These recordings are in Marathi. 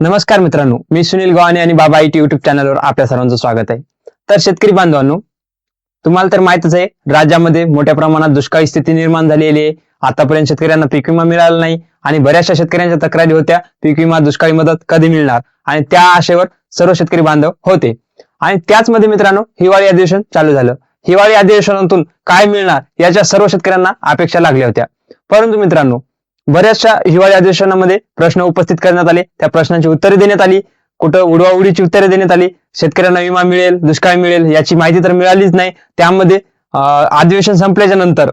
नमस्कार मित्रांनो मी सुनील गव्हाणे आणि बाबा आयटी युट्यूब चॅनलवर आपल्या सर्वांचं स्वागत आहे. तर शेतकरी बांधवांनो तुम्हाला तर माहितच आहे राज्यामध्ये मोठ्या प्रमाणात दुष्काळी स्थिती निर्माण झालेली आहे. आतापर्यंत शेतकऱ्यांना पीक विमा मिळाला नाही आणि बऱ्याचशा शेतकऱ्यांच्या तक्रारी होत्या पीक विमा दुष्काळी मदत कधी मिळणार? आणि त्या आशेवर सर्व शेतकरी बांधव होते. आणि त्याचमध्ये मित्रांनो हिवाळी अधिवेशन चालू झालं. हिवाळी अधिवेशनातून काय मिळणार याच्या सर्व शेतकऱ्यांना अपेक्षा लागल्या होत्या. परंतु मित्रांनो बऱ्याचशा हिवाळी अधिवेशनामध्ये प्रश्न उपस्थित करण्यात आले. त्या प्रश्नांची उत्तरे देण्यात आली. कुठं उडवाउडीची उत्तरे देण्यात आली. शेतकऱ्यांना विमा मिळेल दुष्काळ मिळेल याची माहिती तर मिळालीच नाही. त्यामध्ये अधिवेशन संपल्याच्या नंतर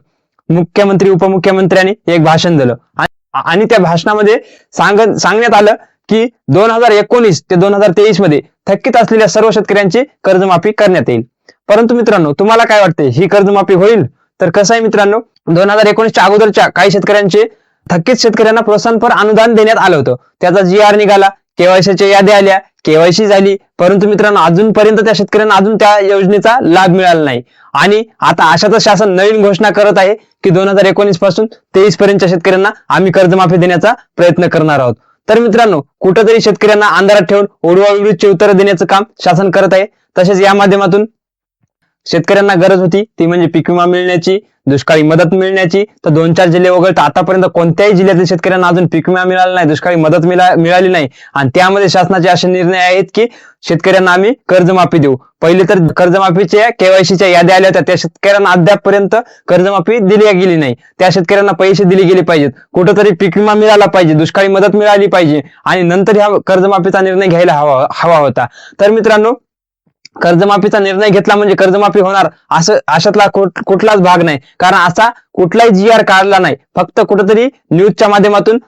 मुख्यमंत्री उपमुख्यमंत्र्यांनी एक भाषण दिलं. आणि- आणि त्या भाषणामध्ये सांग सांगण्यात आलं की दोन हजार एकोणीस ते दोन हजार तेवीसमध्ये थकीत असलेल्या सर्व शेतकऱ्यांची कर्जमाफी करण्यात येईल. परंतु मित्रांनो तुम्हाला काय वाटते ही कर्जमाफी होईल? तर कसं आहे मित्रांनो? दोन हजार एकोणीसच्या अगोदरच्या काही शेतकऱ्यांचे थकीत शेतकऱ्यांना प्रोत्साहनपर अनुदान देण्यात आलं होतं. त्याचा जी आर निघाला. केवायसीच्या याद्या आल्या. केवायसी झाली. परंतु मित्रांनो अजूनपर्यंत त्या शेतकऱ्यांना अजून त्या योजनेचा लाभ मिळाला नाही. आणि आता अशातच शासन नवीन घोषणा करत आहे की दोन हजार एकोणीसपासून तेवीस पर्यंतच्या शेतकऱ्यांना आम्ही कर्जमाफी देण्याचा प्रयत्न करणार आहोत. तर मित्रांनो कुठंतरी शेतकऱ्यांना अंधारात ठेवून ओढवाविरुद्धची उत्तरं देण्याचं काम शासन करत आहे. तसेच या माध्यमातून शेतकऱ्यांना गरज होती ती म्हणजे पीक विमा मिळण्याची दुष्काळी मदत मिळण्याची. तर दोन चार जिल्हे वगळता आतापर्यंत कोणत्याही जिल्ह्यातील शेतकऱ्यांना अजून पीक विमा मिळाला नाही दुष्काळी मदत मिळा मिळाली नाही. आणि त्यामध्ये शासनाचे असे निर्णय आहेत की शेतकऱ्यांना आम्ही कर्जमाफी देऊ. पहिले तर कर्जमाफीच्या केवायसीच्या याद्या आल्या होत्या. त्या शेतकऱ्यांना अद्यापपर्यंत कर्जमाफी दिली गेली नाही. त्या शेतकऱ्यांना पैसे दिले गेले पाहिजेत. कुठंतरी पीक विमा मिळाला पाहिजे दुष्काळी मदत मिळाली पाहिजे. आणि नंतर ह्या कर्जमाफीचा निर्णय घ्यायला हवा हवा होता. तर मित्रांनो कर्जमाफीचा निर्णय घेतला म्हणजे कर्जमाफी होणार. असं अशातला कुठलाच भाग नाही. कारण असा कुठलाही जी आर काढला नाही. फक्त कुठेतरी न्यूजच्या माध्यमातून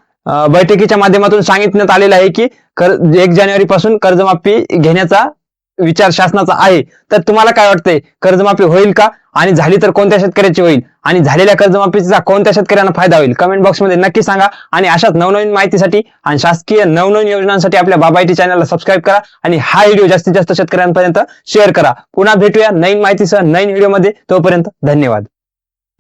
बैठकीच्या माध्यमातून सांगितण्यात आलेलं आहे की कर एक जानेवारी पासून कर्जमाफी घेण्याचा विचार शासनाचा आहे तर तुम्हाला काय वाटतंय? कर्जमाफी होईल का? आणि झाली तर कोणत्या शेतकऱ्याची होईल? आणि झालेल्या कर्जमाफीचा कोणत्या शेतकऱ्यांना फायदा होईल? कमेंट बॉक्समध्ये नक्की सांगा. आणि अशाच नवनवीन माहितीसाठी आणि शासकीय नवनवीन योजनांसाठी आपल्या बाबाईटी चॅनलला सबस्क्राईब करा आणि हा व्हिडिओ जास्तीत जास्त शेतकऱ्यांपर्यंत शेअर करा. पुन्हा भेटूया नवीन माहितीसह नवीन व्हिडिओमध्ये तोपर्यंत धन्यवाद.